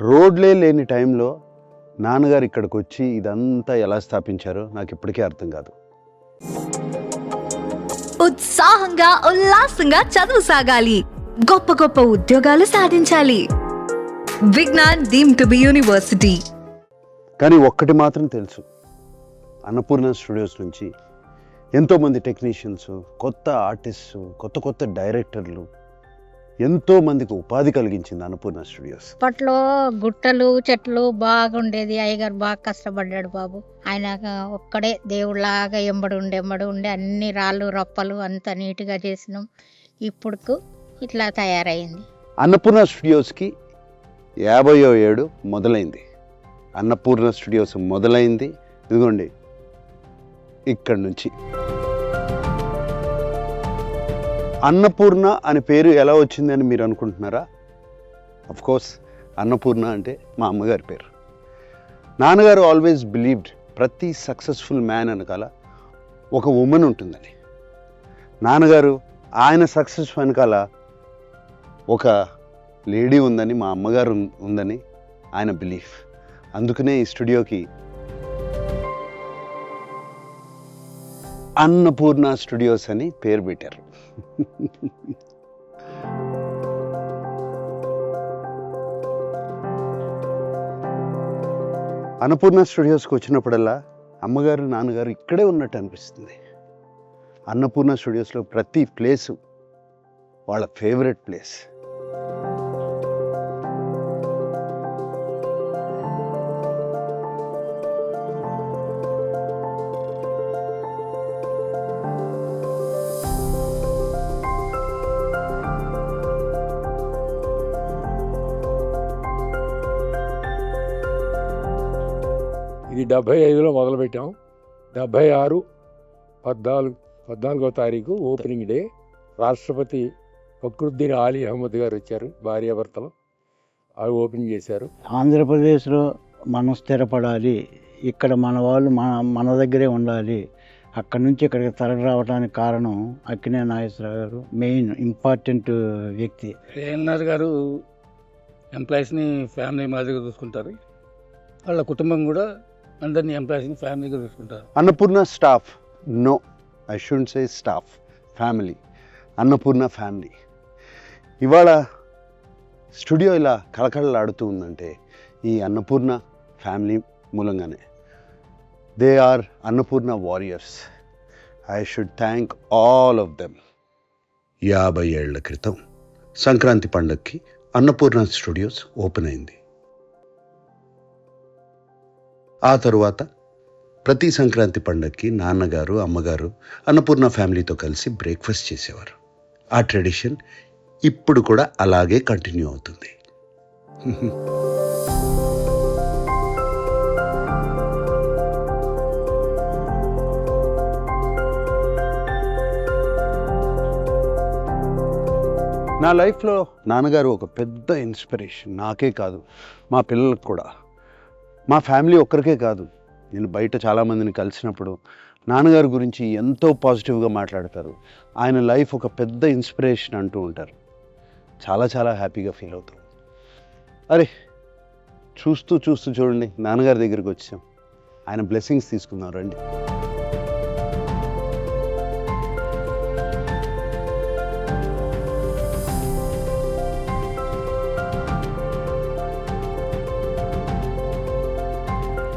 రోడ్లే లేని టైంలో నాన్నగారు ఇక్కడికి వచ్చి ఇదంతా ఎలా స్థాపించారో నాకు ఇప్పటికీ అర్థం కాదు. ఉత్సాహంగా ఉల్లాసంగా చదువు సాగాలి. గొప్ప గొప్ప ఉద్యోగాలు సాధించాలి. Vignan deemed to be university. కానీ ఒక్కటి మాత్రం తెలుసు. అన్నపూర్ణ స్టూడియోస్ నుంచి ఎంతోమంది టెక్నీషియన్స్ కొత్త ఆర్టిస్ట్స్ కొత్త కొత్త డైరెక్టర్లు ఎంతో మందికి ఉపాధి కలిగించింది అన్నపూర్ణ స్టూడియోస్. అప్పట్లో గుట్టలు చెట్లు బాగుండేది. అయ్యగారు బాగా కష్టపడ్డాడు బాబు. ఆయన ఒక్కడే దేవుళ్ళలాగా ఎంబడి ఉండి ఎంబడి ఉండి అన్ని రాళ్ళు రప్పలు అంత నీట్గా చేసినాం. ఇప్పుడు ఇట్లా తయారైంది. అన్నపూర్ణ స్టూడియోస్కి యాభయో ఏడు మొదలైంది. అన్నపూర్ణ స్టూడియోస్ మొదలైంది. ఇదిగోండి ఇక్కడి నుంచి. అన్నపూర్ణ అనే పేరు ఎలా వచ్చిందని మీరు అనుకుంటున్నారా? అఫ్ కోర్స్ అన్నపూర్ణ అంటే మా అమ్మగారి పేరు. నాన్నగారు ఆల్వేస్ బిలీవ్డ్ ప్రతి సక్సెస్ఫుల్ మ్యాన్ వెనకాల ఒక ఉమెన్ ఉంటుందని. నాన్నగారు ఆయన సక్సెస్ వెనకాల ఒక లేడీ ఉందని మా అమ్మగారు ఉందని ఆయన బిలీఫ్ అందుకనే ఈ స్టూడియోకి అన్నపూర్ణ స్టూడియోస్ అని పేరు పెట్టారు. అన్నపూర్ణ స్టూడియోస్కి వచ్చినప్పుడల్లా అమ్మగారు నాన్నగారు ఇక్కడే ఉన్నట్టు అనిపిస్తుంది. అన్నపూర్ణ స్టూడియోస్లో ప్రతి ప్లేసు వాళ్ళ ఫేవరెట్ ప్లేస్. ఇది డెబ్భై ఐదులో మొదలుపెట్టాం. డెబ్భై ఆరు పద్నాలుగు పద్నాలుగో తారీఖు ఓపెనింగ్ డే. రాష్ట్రపతి ఫక్రుద్దీన్ ఆలీ అహ్మద్ గారు వచ్చారు భార్యాభర్తలు. అవి ఓపెన్ చేశారు. ఆంధ్రప్రదేశ్లో మనం స్థిరపడాలి. ఇక్కడ మన వాళ్ళు మన మన దగ్గరే ఉండాలి. అక్కడ నుంచి ఇక్కడికి తరలి రావడానికి కారణం అక్కినే నాగేశ్వరరావు గారు మెయిన్ ఇంపార్టెంట్ వ్యక్తి. ఏఎన్ఆర్ గారు ఎంప్లాయీస్ని ఫ్యామిలీ మాదిరిగా చూసుకుంటారు. వాళ్ళ కుటుంబం కూడా అందరినీ ఎంప్లాయీస్ని ఫ్యామిలీగా చూసుకుంటారు Annapurna staff. No I should say staff family. Annapurna family. ఇవాళ స్టూడియో ఇలా కళకళలాడుతూ ఉందంటే ఈ అన్నపూర్ణ ఫ్యామిలీ మూలంగానే. They are Annapurna warriors I should thank all of them యాభై ఏళ్ళ క్రితం సంక్రాంతి పండగకి అన్నపూర్ణ స్టూడియోస్ ఓపెన్ అయింది. ఆ తరువాత ప్రతి సంక్రాంతి పండగకి నాన్నగారు అమ్మగారు అన్నపూర్ణ ఫ్యామిలీతో కలిసి బ్రేక్ఫాస్ట్ చేసేవారు. ఆ ట్రెడిషన్ ఇప్పుడు కూడా అలాగే కంటిన్యూ అవుతుంది. నా లైఫ్లో నాన్నగారు ఒక పెద్ద ఇన్స్పిరేషన్. నాకే కాదు మా పిల్లలకు కూడా. మా ఫ్యామిలీ ఒక్కరికే కాదు. నేను బయట చాలామందిని కలిసినప్పుడు నాన్నగారి గురించి ఎంతో పాజిటివ్గా మాట్లాడతారు. ఆయన లైఫ్ ఒక పెద్ద ఇన్స్పిరేషన్ అంటూ ఉంటారు. చాలా చాలా హ్యాపీగా ఫీల్ అవుతాం. అరే చూస్తూ చూస్తూ చూడండి నాన్నగారి దగ్గరికి వచ్చాం. ఆయన బ్లెస్సింగ్స్ తీసుకుందాం రండి.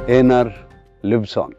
Einar lives on.